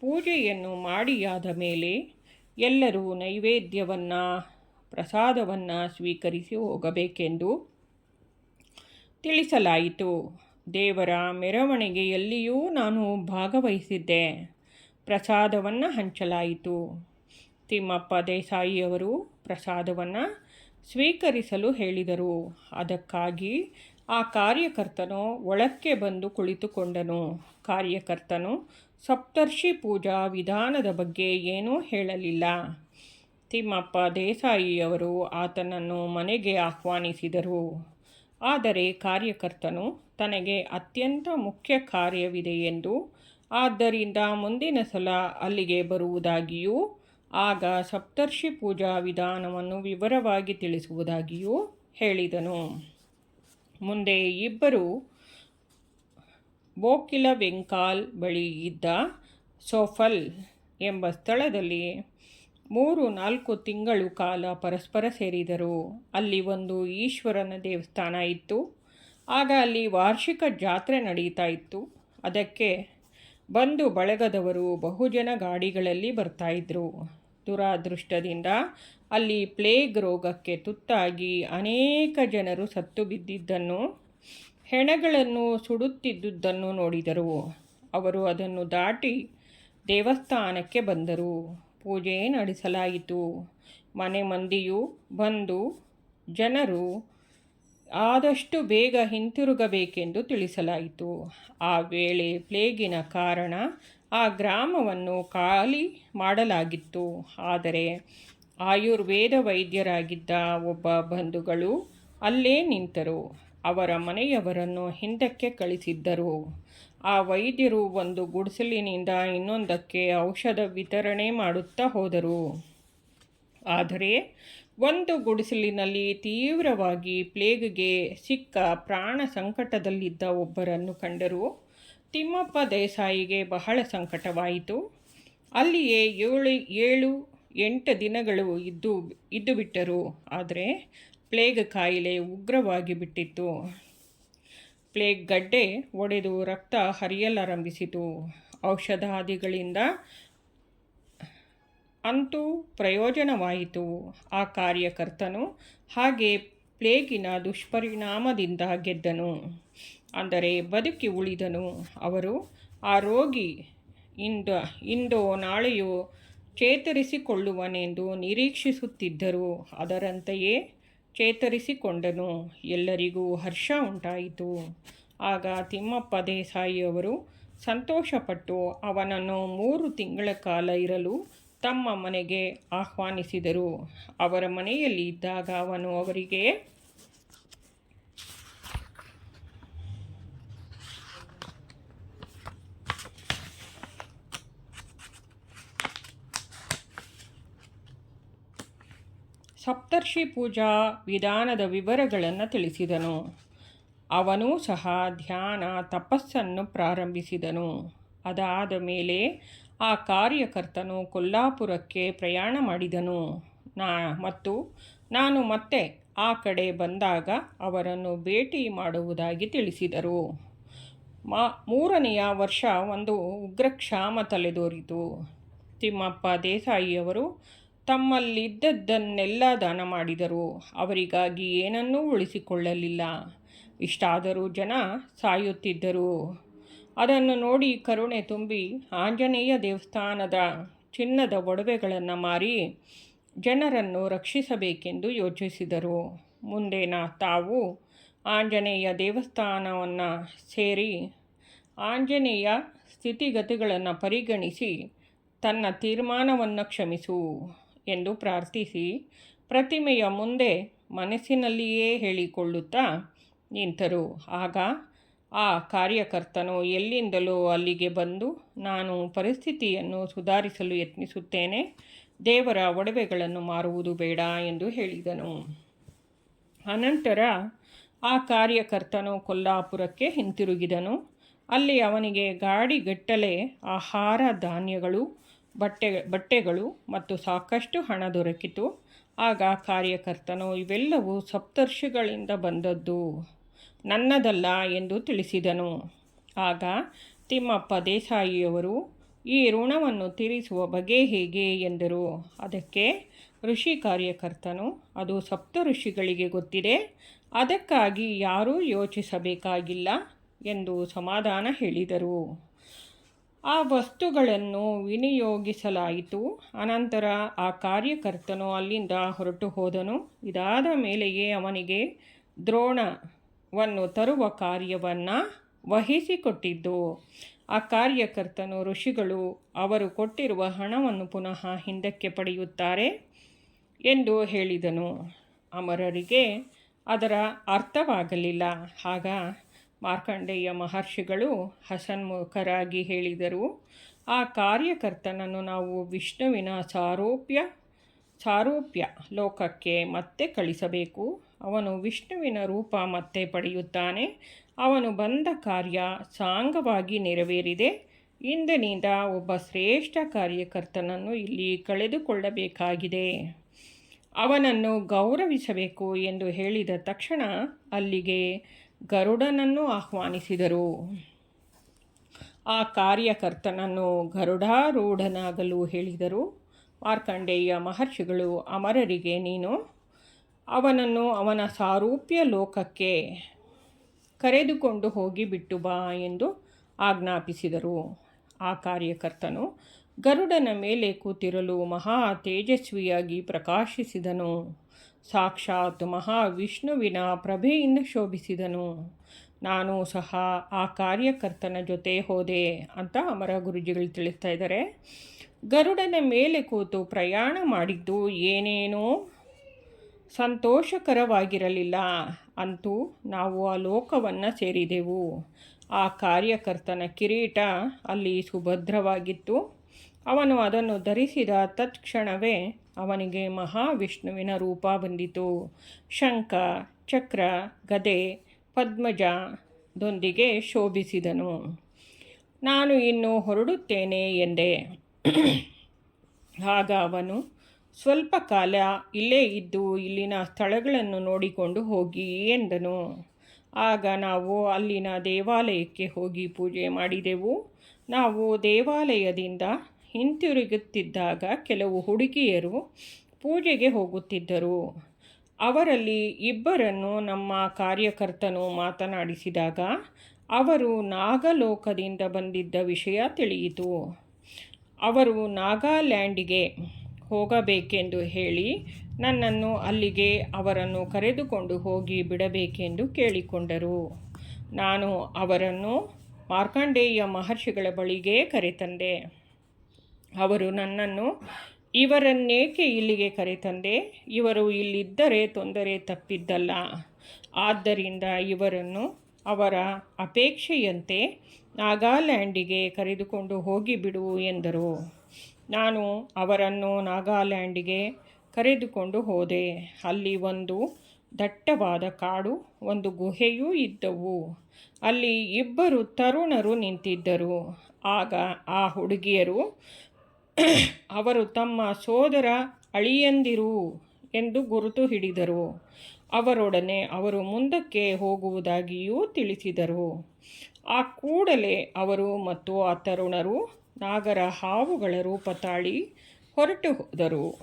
ಪೂಜೆಯನ್ನು ಮಾಡಿಯಾದ ಮೇಲೆ ಎಲ್ಲರೂ ನೈವೇದ್ಯವನ್ನು ಪ್ರಸಾದವನ್ನು ಸ್ವೀಕರಿಸಿ ಹೋಗಬೇಕೆಂದು ತಿಳಿಸಲಾಯಿತು. ದೇವರ ಮೆರವಣಿಗೆಯಲ್ಲಿಯೂ ನಾನು ಭಾಗವಹಿಸಿದ್ದೆ. ಪ್ರಸಾದವನ್ನು ಹಂಚಲಾಯಿತು. ತಿಮ್ಮಪ್ಪ ದೇಸಾಯಿಯವರು ಪ್ರಸಾದವನ್ನು ಸ್ವೀಕರಿಸಲು ಹೇಳಿದರು. ಅದಕ್ಕಾಗಿ ಆ ಕಾರ್ಯಕರ್ತನು ಒಳಕ್ಕೆ ಬಂದು ಕುಳಿತುಕೊಂಡನು. ಕಾರ್ಯಕರ್ತನು ಸಪ್ತರ್ಷಿ ಪೂಜಾ ವಿಧಾನದ ಬಗ್ಗೆ ಏನೂ ಹೇಳಲಿಲ್ಲ. ತಿಮ್ಮಪ್ಪ ದೇಸಾಯಿಯವರು ಆತನನ್ನು ಮನೆಗೆ ಆಹ್ವಾನಿಸಿದರು. ಆದರೆ ಕಾರ್ಯಕರ್ತನು ತನಗೆ ಅತ್ಯಂತ ಮುಖ್ಯ ಕಾರ್ಯವಿದೆ ಎಂದು, ಆದ್ದರಿಂದ ಮುಂದಿನ ಸಲ ಅಲ್ಲಿಗೆ ಬರುವುದಾಗಿಯೂ, ಆಗ ಸಪ್ತರ್ಷಿ ಪೂಜಾ ವಿಧಾನವನ್ನು ವಿವರವಾಗಿ ತಿಳಿಸುವುದಾಗಿಯೂ ಹೇಳಿದನು. ಮುಂದೆ ಇಬ್ಬರು ಬೋಕಿಲ ವೆಂಕಾಲ್ ಬಳಿ ಇದ್ದ ಸೋಫಲ್ ಎಂಬ ಸ್ಥಳದಲ್ಲಿ ಮೂರು ನಾಲ್ಕು ತಿಂಗಳು ಕಾಲ ಪರಸ್ಪರ ಸೇರಿದರು. ಅಲ್ಲಿ ಒಂದು ಈಶ್ವರನ ದೇವಸ್ಥಾನ ಇತ್ತು. ಆಗ ಅಲ್ಲಿ ವಾರ್ಷಿಕ ಜಾತ್ರೆ ನಡೀತಾ ಇತ್ತು. ಅದಕ್ಕೆ ಬಂದು ಬಳಗದವರು ಬಹುಜನ ಗಾಡಿಗಳಲ್ಲಿ ಬರ್ತಾಯಿದ್ರು ದುರಾದೃಷ್ಟದಿಂದ ಅಲ್ಲಿ ಪ್ಲೇಗ್ ರೋಗಕ್ಕೆ ತುತ್ತಾಗಿ ಅನೇಕ ಜನರು ಸತ್ತು ಬಿದ್ದಿದ್ದನ್ನು, ಹೆಣಗಳನ್ನು ಸುಡುತ್ತಿದ್ದುದನ್ನು ನೋಡಿದರು. ಅವರು ಅದನ್ನು ದಾಟಿ ದೇವಸ್ಥಾನಕ್ಕೆ ಬಂದರು. ಪೂಜೆ ನಡೆಸಲಾಯಿತು. ಮನೆ ಮಂದಿಯು ಬಂದು ಜನರು ಆದಷ್ಟು ಬೇಗ ಹಿಂತಿರುಗಬೇಕೆಂದು ತಿಳಿಸಲಾಯಿತು. ಆ ವೇಳೆ ಪ್ಲೇಗಿನ ಕಾರಣ ಆ ಗ್ರಾಮವನ್ನು ಖಾಲಿ ಮಾಡಲಾಗಿತ್ತು. ಆದರೆ ಆಯುರ್ವೇದ ವೈದ್ಯರಾಗಿದ್ದ ಒಬ್ಬ ಬಂಧುಗಳು ಅಲ್ಲೇ ನಿಂತರು. ಅವರ ಮನೆಯವರನ್ನು ಹಿಂದಕ್ಕೆ ಕಳಿಸಿದ್ದರು. ಆ ವೈದ್ಯರು ಒಂದು ಗುಡಿಸಲಿನಿಂದ ಇನ್ನೊಂದಕ್ಕೆ ಔಷಧ ವಿತರಣೆ ಮಾಡುತ್ತಾ ಹೋದರು. ಆದರೆ ಒಂದು ಗುಡಿಸಲಿನಲ್ಲಿ ತೀವ್ರವಾಗಿ ಪ್ಲೇಗ್ಗೆ ಸಿಕ್ಕ ಪ್ರಾಣ ಸಂಕಟದಲ್ಲಿದ್ದ ಒಬ್ಬರನ್ನು ಕಂಡರು ತಿಮ್ಮಪ್ಪ ದೇಸಾಯಿಗೆ ಬಹಳ ಸಂಕಟವಾಯಿತು. ಅಲ್ಲಿಯೇ ಏಳು ಏಳು, ಎಂಟು ದಿನಗಳು ಇದ್ದು, ಇದ್ದುಬಿಟ್ಟರು. ಆದರೆ ಪ್ಲೇಗ್ ಕಾಯಿಲೆ ಉಗ್ರವಾಗಿ ಬಿಟ್ಟಿತ್ತು. ಪ್ಲೇಗ್ ಗಡ್ಡೆ ಒಡೆದು ರಕ್ತ ಹರಿಯಲಾರಂಭಿಸಿತು. ಔಷಧಾದಿಗಳಿಂದ ಅಂತೂ ಪ್ರಯೋಜನವಾಯಿತು. ಆ ಕಾರ್ಯಕರ್ತನು ಹಾಗೆ ಪ್ಲೇಗಿನ ದುಷ್ಪರಿಣಾಮದಿಂದ ಗೆದ್ದನು. ಅಂದರೆ ಬದುಕಿ ಉಳಿದನು. ಅವರು, ಆ ರೋಗಿ ಇಂದ, ಇಂದೋ ನಾಳೆಯೋ ಚೇತರಿಸಿಕೊಳ್ಳುವನೆಂದು ನಿರೀಕ್ಷಿಸುತ್ತಿದ್ದರು. ಅದರಂತೆಯೇ ಚೇತರಿಸಿಕೊಂಡನು. ಎಲ್ಲರಿಗೂ ಹರ್ಷ ಉಂಟಾಯಿತು. ಆಗ ತಿಮ್ಮಪ್ಪ ದೇಸಾಯಿಯವರು ಸಂತೋಷಪಟ್ಟು ಅವನನ್ನು ಮೂರು ತಿಂಗಳ ಕಾಲ ಇರಲು ತಮ್ಮ ಮನೆಗೆ ಆಹ್ವಾನಿಸಿದರು. ಅವರ ಮನೆಯಲ್ಲಿ ಇದ್ದಾಗ ಅವನು ಅವರಿಗೆ ಸಪ್ತರ್ಷಿ ಪೂಜಾ ವಿಧಾನದ ವಿವರಗಳನ್ನು ತಿಳಿಸಿದನು. ಅವನೂ ಸಹ ಧ್ಯಾನ ತಪಸ್ಸನ್ನು ಪ್ರಾರಂಭಿಸಿದನು. ಅದಾದ ಮೇಲೆ ಆ ಕಾರ್ಯಕರ್ತನು ಕೊಲ್ಲಾಪುರಕ್ಕೆ ಪ್ರಯಾಣ ಮಾಡಿದನು. ನಾ, ಮತ್ತು ನಾನು ಮತ್ತೆ ಆ ಕಡೆ ಬಂದಾಗ ಅವರನ್ನು ಭೇಟಿ ಮಾಡುವುದಾಗಿ ತಿಳಿಸಿದರು. ಮಾ, ಮೂರನೆಯ ವರ್ಷ ಒಂದು ಉಗ್ರಕ್ಷಾಮ ತಲೆದೋರಿತು. ತಿಮ್ಮಪ್ಪ ದೇಸಾಯಿಯವರು ತಮ್ಮಲ್ಲಿದ್ದದ್ದನ್ನೆಲ್ಲ ದಾನ ಮಾಡಿದರು. ಅವರಿಗಾಗಿ ಏನನ್ನೂ ಉಳಿಸಿಕೊಳ್ಳಲಿಲ್ಲ. ಇಷ್ಟಾದರೂ ಜನ ಸಾಯುತ್ತಿದ್ದರು. ಅದನ್ನು ನೋಡಿ ಕರುಣೆ ತುಂಬಿ ಆಂಜನೇಯ ದೇವಸ್ಥಾನದ ಚಿನ್ನದ ಒಡವೆಗಳನ್ನು ಮಾರಿ ಜನರನ್ನು ರಕ್ಷಿಸಬೇಕೆಂದು ಯೋಚಿಸಿದರು. ಮುಂದೆ ನಾ ತಾವು ಆಂಜನೇಯ ದೇವಸ್ಥಾನವನ್ನು ಸೇರಿ ಆಂಜನೇಯ ಸ್ಥಿತಿಗತಿಗಳನ್ನು ಪರಿಗಣಿಸಿ ತನ್ನ ತೀರ್ಮಾನವನ್ನು ಕ್ಷಮಿಸು. ಎಂದು ಪ್ರಾರ್ಥಿಸಿ, ಪ್ರತಿಮೆಯ ಮುಂದೆ ಮನಸ್ಸಿನಲ್ಲಿಯೇ ಹೇಳಿಕೊಳ್ಳುತ್ತಾ ನಿಂತರು. ಆಗ ಆ ಕಾರ್ಯಕರ್ತನು ಎಲ್ಲಿಂದಲೋ ಅಲ್ಲಿಗೆ ಬಂದು, ನಾನು ಪರಿಸ್ಥಿತಿಯನ್ನು ಸುಧಾರಿಸಲು ಯತ್ನಿಸುತ್ತೇನೆ, ದೇವರ ಒಡವೆಗಳನ್ನು ಮಾರುವುದು ಬೇಡ ಎಂದು ಹೇಳಿದನು. ಅನಂತರ ಆ ಕಾರ್ಯಕರ್ತನು ಕೊಲ್ಲಾಪುರಕ್ಕೆ ಹಿಂತಿರುಗಿದನು. ಅಲ್ಲಿ ಅವನಿಗೆ ಗಾಡಿಗಟ್ಟಲೆ ಆಹಾರ ಧಾನ್ಯಗಳು ಬಟ್ಟೆ, ಬಟ್ಟೆಗಳು ಮತ್ತು ಸಾಕಷ್ಟು ಹಣ ದೊರಕಿತು. ಆಗ ಕಾರ್ಯಕರ್ತನು, ಇವೆಲ್ಲವೂ ಸಪ್ತರ್ಷಿಗಳಿಂದ ಬಂದದ್ದು, ನನ್ನದಲ್ಲ ಎಂದು ತಿಳಿಸಿದನು. ಆಗ ತಿಮ್ಮಪ್ಪ ದೇಸಾಯಿಯವರು, ಈ ಋಣವನ್ನು ತೀರಿಸುವ ಬಗೆ ಹೇಗೆ? ಎಂದರು. ಅದಕ್ಕೆ ಋಷಿ ಕಾರ್ಯಕರ್ತನು, ಅದು ಸಪ್ತ ಋಷಿಗಳಿಗೆ ಗೊತ್ತಿದೆ, ಅದಕ್ಕಾಗಿ ಯಾರೂ ಯೋಚಿಸಬೇಕಾಗಿಲ್ಲ ಎಂದು ಸಮಾಧಾನ ಹೇಳಿದರು. ಆ ವಸ್ತುಗಳನ್ನು ವಿನಿಯೋಗಿಸಲಾಯಿತು. ಅನಂತರ ಆ ಕಾರ್ಯಕರ್ತನು ಅಲ್ಲಿಂದ ಹೊರಟು ಹೋದನು. ಇದಾದ ಮೇಲೆಯೇ ಅವನಿಗೆ ದ್ರೋಣವನ್ನು ತರುವ ಕಾರ್ಯವನ್ನು ವಹಿಸಿಕೊಟ್ಟಿದ್ದು. ಆ ಕಾರ್ಯಕರ್ತನು ಋಷಿಗಳು ಅವರು ಕೊಟ್ಟಿರುವ ಹಣವನ್ನು ಪುನಃ ಹಿಂದಕ್ಕೆ ಪಡೆಯುತ್ತಾರೆ ಎಂದು ಹೇಳಿದನು. ಅಮರರಿಗೆ ಅದರ ಅರ್ಥವಾಗಲಿಲ್ಲ. ಆಗ ಮಾರ್ಕಂಡೇಯ ಮಹರ್ಷಿಗಳು ಹಸನ್ಮುಖರಾಗಿ ಹೇಳಿದರು, ಆ ಕಾರ್ಯಕರ್ತನನ್ನು ನಾವು ವಿಷ್ಣುವಿನ ಸಾರೋಪ್ಯ, ಸಾರೂಪ್ಯ ಲೋಕಕ್ಕೆ ಮತ್ತೆ ಕಳಿಸಬೇಕು. ಅವನು ವಿಷ್ಣುವಿನ ರೂಪ ಮತ್ತೆ ಪಡೆಯುತ್ತಾನೆ. ಅವನು ಬಂದ ಕಾರ್ಯ ಸಾಂಗವಾಗಿ ನೆರವೇರಿದೆ. ಇಂದಿನಿಂದ ಒಬ್ಬ ಶ್ರೇಷ್ಠ ಕಾರ್ಯಕರ್ತನನ್ನು ಇಲ್ಲಿ ಕಳೆದುಕೊಳ್ಳಬೇಕಾಗಿದೆ. ಅವನನ್ನು ಗೌರವಿಸಬೇಕು ಎಂದು ಹೇಳಿದ ತಕ್ಷಣ ಅಲ್ಲಿಗೆ ಗರುಡನನ್ನು ಆಹ್ವಾನಿಸಿದರು. ಆ ಕಾರ್ಯಕರ್ತನನ್ನು ಗರುಡಾರೂಢನಾಗಲು ಹೇಳಿದರು. ಮಾರ್ಕಂಡೇಯ ಮಹರ್ಷಿಗಳು, ಅಮರರಿಗೆ ನೀನು ಅವನನ್ನು ಅವನ ಸಾರೂಪ್ಯ ಲೋಕಕ್ಕೆ ಕರೆದುಕೊಂಡು ಹೋಗಿ ಬಿಟ್ಟು ಬಾ ಎಂದು ಆಜ್ಞಾಪಿಸಿದರು. ಆ ಕಾರ್ಯಕರ್ತನು ಗರುಡನ ಮೇಲೆ ಕೂತಿರಲು ಮಹಾ ತೇಜಸ್ವಿಯಾಗಿ ಪ್ರಕಾಶಿಸಿದನು. ಸಾಕ್ಷಾತ್ ಮಹಾವಿಷ್ಣುವಿನ ಪ್ರಭೆಯಿಂದ ಶೋಭಿಸಿದನು. ನಾನು ಸಹ ಆ ಕಾರ್ಯಕರ್ತನ ಜೊತೆ ಹೋದೆ ಅಂತ ಅಮರ ಗುರುಜಿಗಳು ತಿಳಿಸ್ತಾ ಇದ್ದಾರೆ. ಗರುಡನ ಮೇಲೆ ಕೂತು ಪ್ರಯಾಣ ಮಾಡಿದ್ದು ಏನೇನೋ ಸಂತೋಷಕರವಾಗಿರಲಿಲ್ಲ. ಅಂತೂ ನಾವು ಆ ಲೋಕವನ್ನು ಸೇರಿದೆವು. ಆ ಕಾರ್ಯಕರ್ತನ ಕಿರೀಟ ಅಲ್ಲಿ ಸುಭದ್ರವಾಗಿತ್ತು. ಅವನು ಅದನ್ನು ಧರಿಸಿದ ತತ್ಕ್ಷಣವೇ ಅವನಿಗೆ ಮಹಾವಿಷ್ಣುವಿನ ರೂಪ ಬಂದಿತು. ಶಂಖ, ಚಕ್ರ, ಗದೆ ಪದ್ಮಜದೊಂದಿಗೆ ಶೋಭಿಸಿದನು. ನಾನು ಇನ್ನು ಹೊರಡುತ್ತೇನೆ ಎಂದೆ. ಆಗ ಅವನು, ಸ್ವಲ್ಪ ಕಾಲ ಇಲ್ಲೇ ಇದ್ದು ಇಲ್ಲಿನ ಸ್ಥಳಗಳನ್ನು ನೋಡಿಕೊಂಡು ಹೋಗಿ ಎಂದನು. ಆಗ ನಾವು ಅಲ್ಲಿನ ದೇವಾಲಯಕ್ಕೆ ಹೋಗಿ ಪೂಜೆ ಮಾಡಿದೆವು. ನಾವು ದೇವಾಲಯದಿಂದ ಹಿಂತಿರುಗುತ್ತಿದ್ದಾಗ ಕೆಲವು ಹುಡುಗಿಯರು ಪೂಜೆಗೆ ಹೋಗುತ್ತಿದ್ದರು. ಅವರಲ್ಲಿ ಇಬ್ಬರನ್ನು ನಮ್ಮ ಕಾರ್ಯಕರ್ತನು ಮಾತನಾಡಿಸಿದಾಗ ಅವರು ನಾಗಲೋಕದಿಂದ ಬಂದಿದ್ದ ವಿಷಯ ತಿಳಿಯಿತು. ಅವರು ನಾಗಾಲ್ಯಾಂಡಿಗೆ ಹೋಗಬೇಕೆಂದು ಹೇಳಿ ನನ್ನನ್ನು ಅಲ್ಲಿಗೆ ಅವರನ್ನು ಕರೆದುಕೊಂಡು ಹೋಗಿ ಬಿಡಬೇಕೆಂದು ಕೇಳಿಕೊಂಡರು. ನಾನು ಅವರನ್ನು ಮಾರ್ಕಂಡೇಯ ಮಹರ್ಷಿಗಳ ಬಳಿಗೆ ಕರೆತಂದೆ. ಅವರು ನನ್ನನ್ನು, ಇವರನ್ನೇಕೆ ಇಲ್ಲಿಗೆ ಕರೆತಂದೆ? ಇವರು ಇಲ್ಲಿದ್ದರೆ ತೊಂದರೆ ತಪ್ಪಿದ್ದಲ್ಲ. ಆದ್ದರಿಂದ ಇವರನ್ನು ಅವರ ಅಪೇಕ್ಷೆಯಂತೆ ನಾಗಾಲ್ಯಾಂಡಿಗೆ ಕರೆದುಕೊಂಡು ಹೋಗಿಬಿಡು ಎಂದರು. ನಾನು ಅವರನ್ನು ನಾಗಾಲ್ಯಾಂಡಿಗೆ ಕರೆದುಕೊಂಡು ಹೋದೆ. ಅಲ್ಲಿ ಒಂದು ದಟ್ಟವಾದ ಕಾಡು, ಒಂದು ಗುಹೆಯೂ ಇದ್ದವು. ಅಲ್ಲಿ ಇಬ್ಬರು ತರುಣರು ನಿಂತಿದ್ದರು. ಆಗ ಆ ಹುಡುಗಿಯರು ಅವರು ತಮ್ಮ ಸೋದರ ಅಳಿಯಂದಿರು ಎಂದು ಗುರುತು ಹಿಡಿದರು. ಅವರೊಡನೆ ಅವರು ಮುಂದಕ್ಕೆ ಹೋಗುವುದಾಗಿಯೂ ತಿಳಿಸಿದರು. ಆ ಕೂಡಲೇ ಅವರು ಮತ್ತು ಆ ತರುಣರು ನಾಗರ ಹಾವುಗಳ ರೂಪ ತಾಳಿ ಹೊರಟು ಹೋದರು.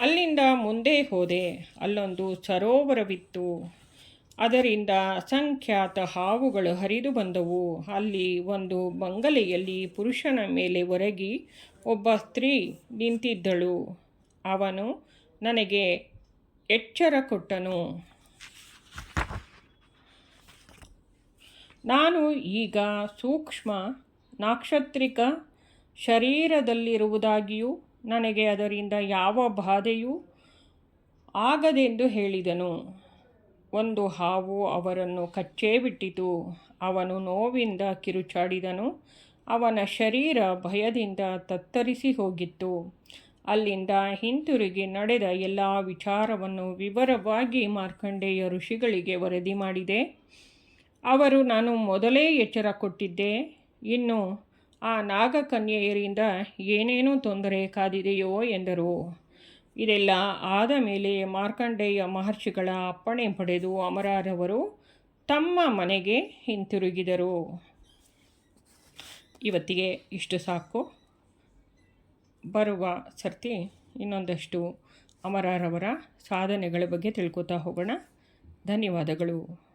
ಅಲ್ಲಿಂದ ಮುಂದೆ ಹೋದೆ. ಅಲ್ಲೊಂದು ಸರೋವರವಿತ್ತು. ಅದರಿಂದ ಅಸಂಖ್ಯಾತ ಹಾವುಗಳು ಹರಿದು ಬಂದವು. ಅಲ್ಲಿ ಒಂದು ಬಂಗಲೆಯಲ್ಲಿ ಪುರುಷನ ಮೇಲೆ ಒರಗಿ ಒಬ್ಬ ಸ್ತ್ರೀ ನಿಂತಿದ್ದಳು. ಅವನು, ನನಗೆ ಎಚ್ಚರ ಕೊಟ್ಟನು. ನಾನು ಈಗ ಸೂಕ್ಷ್ಮ, ನಾಕ್ಷತ್ರಿಕ ಶರೀರದಲ್ಲಿರುವುದಾಗಿಯೂ ನನಗೆ ಅದರಿಂದ ಯಾವ ಬಾಧೆಯೂ ಆಗದೆಂದು ಹೇಳಿದನು. ಒಂದು ಹಾವು ಅವರನ್ನು ಕಚ್ಚೇ ಬಿಟ್ಟಿತು. ಅವನು ನೋವಿಂದ ಕಿರುಚಾಡಿದನು. ಅವನ ಶರೀರ ಭಯದಿಂದ ತತ್ತರಿಸಿ ಹೋಗಿತ್ತು. ಅಲ್ಲಿಂದ ಹಿಂತಿರುಗಿ ನಡೆದ ಎಲ್ಲ ವಿಚಾರವನ್ನು ವಿವರವಾಗಿ ಮಾರ್ಕಂಡೇಯ ಋಷಿಗಳಿಗೆ ವರದಿ ಮಾಡಿದೆ. ಅವರು, ನಾನು ಮೊದಲೇ ಎಚ್ಚರ ಕೊಟ್ಟಿದ್ದೆ. ಇನ್ನು ಆ ನಾಗಕನ್ಯೆಯರಿಂದ ಏನೇನೂ ತೊಂದರೆ ಕಾದಿದೆಯೋ? ಎಂದರು. ಇದೆಲ್ಲ ಆದ ಮೇಲೆ ಮಾರ್ಕಂಡೇಯ ಮಹರ್ಷಿಗಳ ಅಪ್ಪಣೆ ಪಡೆದು ಅಮರಾರವರು ತಮ್ಮ ಮನೆಗೆ ಹಿಂತಿರುಗಿದರು. ಇವತ್ತಿಗೆ ಇಷ್ಟು ಸಾಕು. ಬರುವ ಸರ್ತಿ ಇನ್ನೊಂದಷ್ಟು ಅಮರಾರವರ ಸಾಧನೆಗಳ ಬಗ್ಗೆ ತಿಳ್ಕೊತಾ ಹೋಗೋಣ. ಧನ್ಯವಾದಗಳು.